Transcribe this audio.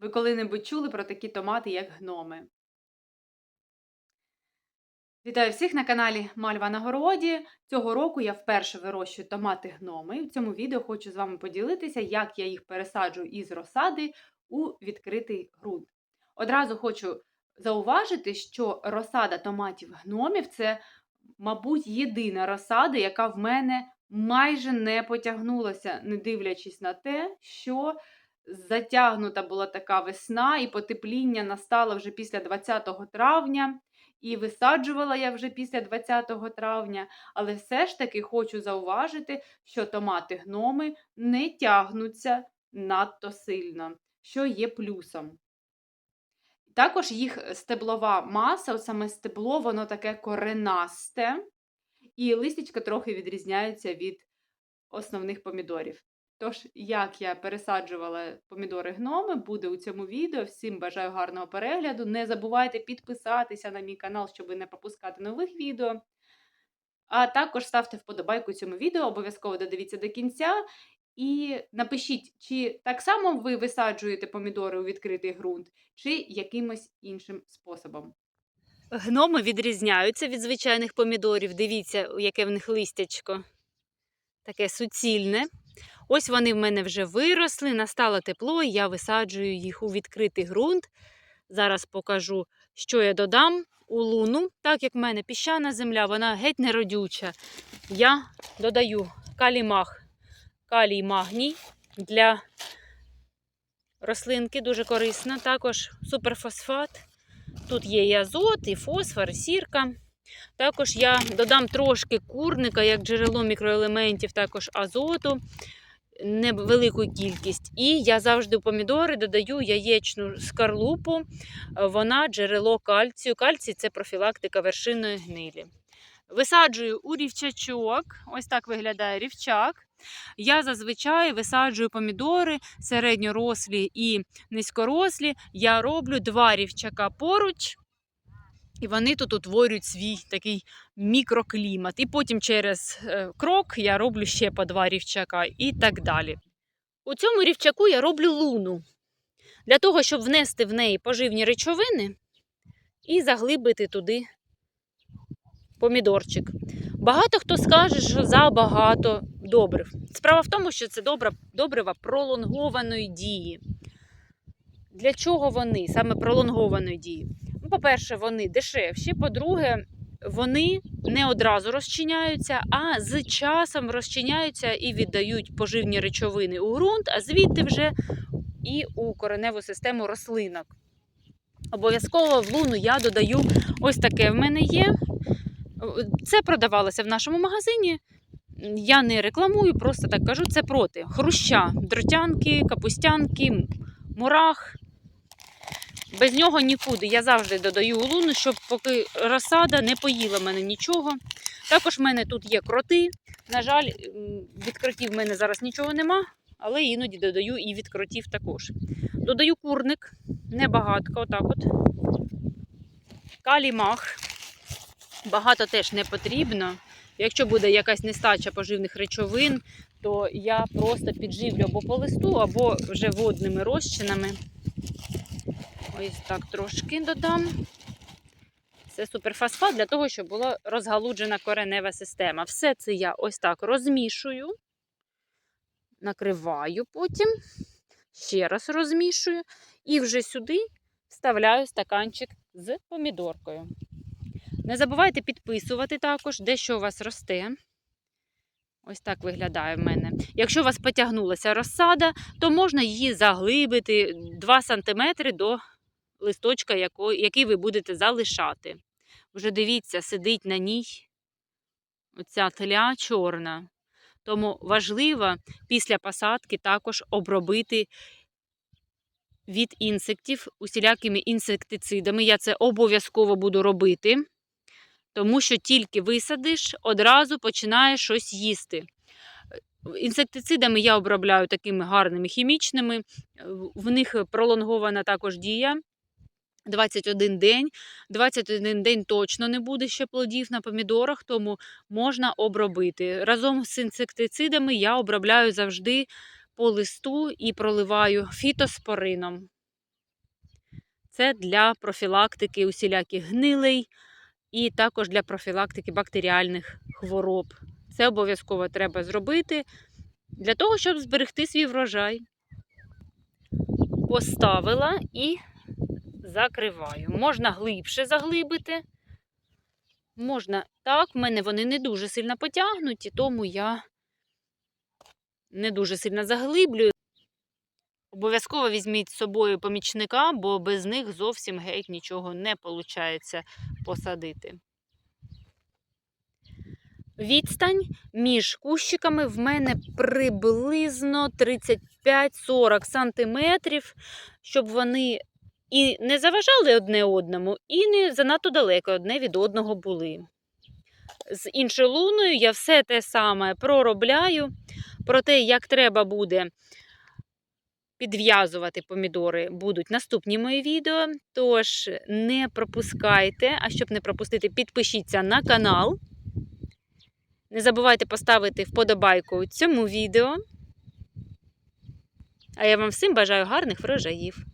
Ви коли-небудь чули про такі томати, як гноми? Вітаю всіх на каналі Мальва на городі. Цього року я вперше вирощую томати гноми. В цьому відео хочу з вами поділитися, як я їх пересаджую із розсади у відкритий ґрунт. Одразу хочу зауважити, що розсада томатів гномів це, мабуть, єдина розсада, яка в мене майже не потягнулася, не дивлячись на те, що затягнута була така весна, і потепління настало вже після 20 травня. І висаджувала я вже після 20 травня, але все ж таки хочу зауважити, що томати гноми не тягнуться надто сильно, що є плюсом. Також їх стеблова маса, саме стебло, воно таке коренасте, і листячка трохи відрізняються від основних помідорів. Тож, як я пересаджувала помідори гноми, буде у цьому відео. Всім бажаю гарного перегляду. Не забувайте підписатися на мій канал, щоб не пропускати нових відео. А також ставте вподобайку цьому відео, обов'язково додивіться до кінця. І напишіть, чи так само ви висаджуєте помідори у відкритий ґрунт, чи якимось іншим способом. Гноми відрізняються від звичайних помідорів. Дивіться, яке в них листячко. Таке суцільне. Ось вони в мене вже виросли, настало тепло, і я висаджую їх у відкритий ґрунт. Зараз покажу, що я додам у луну. Так як в мене піщана земля, вона геть не родюча. Я додаю калімах, калій магній для рослинки, дуже корисно. Також суперфосфат. Тут є і азот, і фосфор, і сірка. Також я додам трошки курника, як джерело мікроелементів, також азоту невелику кількість. І я завжди у помідори додаю яєчну скарлупу, вона джерело кальцію. Кальцій це профілактика вершинної гнилі. Висаджую у рівчачок, ось так виглядає рівчак. Я зазвичай висаджую помідори середньорослі і низькорослі. Я роблю два рівчака поруч. І вони тут утворюють свій такий мікроклімат. І потім через е, крок я роблю ще по два рівчака і так далі. У цьому рівчаку я роблю луну для того, щоб внести в неї поживні речовини і заглибити туди помідорчик. Багато хто скаже, що забагато добрив. Справа в тому, що це добрива пролонгованої дії. Для чого вони саме пролонгованої дії? По-перше, вони дешевші, по-друге, вони не одразу розчиняються, а з часом розчиняються і віддають поживні речовини у ґрунт, а звідти вже і у кореневу систему рослинок. Обов'язково в луну я додаю ось таке в мене є. Це продавалося в нашому магазині. Я не рекламую, просто так кажу, це проти хруща, дротянки, капустянки, мурах. Без нього нікуди. Я завжди додаю луну, щоб поки розсада не поїла мене нічого. Також в мене тут є кроти. На жаль, від кротів в мене зараз нічого нема, але іноді додаю і від кротів також. Додаю курник, небагатко, отак от. Калімах. Багато теж не потрібно. Якщо буде якась нестача поживних речовин, то я просто підживлю або по листу, або вже водними розчинами. Ось так трошки додам. Це суперфосфат для того, щоб була розгалуджена коренева система. Все це я ось так розмішую, накриваю потім, ще раз розмішую, і вже сюди вставляю стаканчик з помідоркою. Не забувайте підписувати також, де що у вас росте. Ось так виглядає в мене. Якщо у вас потягнулася розсада, то можна її заглибити 2 см до листочка, який ви будете залишати. Вже дивіться, сидить на ній оця тля чорна. Тому важливо після посадки також обробити від інсектів усілякими інсектицидами. Я це обов'язково буду робити, тому що тільки висадиш, одразу починає щось їсти. Інсектицидами я обробляю такими гарними хімічними, в них пролонгована також дія. 21 день. 21 день точно не буде ще плодів на помідорах, тому можна обробити. Разом з інсектицидами я обробляю завжди по листу і проливаю фітоспорином. Це для профілактики усіляких гнилей і також для профілактики бактеріальних хвороб. Це обов'язково треба зробити для того, щоб зберегти свій врожай. Поставила і закриваю. Можна глибше заглибити. Можна так, в мене вони не дуже сильно потягнуті, тому я не дуже сильно заглиблюю. Обов'язково візьміть з собою помічника, бо без них зовсім геть нічого не виходить посадити. Відстань між кущиками в мене приблизно 35-40 сантиметрів, щоб вони і не заважали одне одному, і не занадто далеко одне від одного були. З іншою луною я все те саме проробляю. Про те, як треба буде підв'язувати помідори, будуть наступні мої відео. Тож не пропускайте, а щоб не пропустити, підпишіться на канал. Не забувайте поставити вподобайку цьому відео. А я вам всім бажаю гарних врожаїв.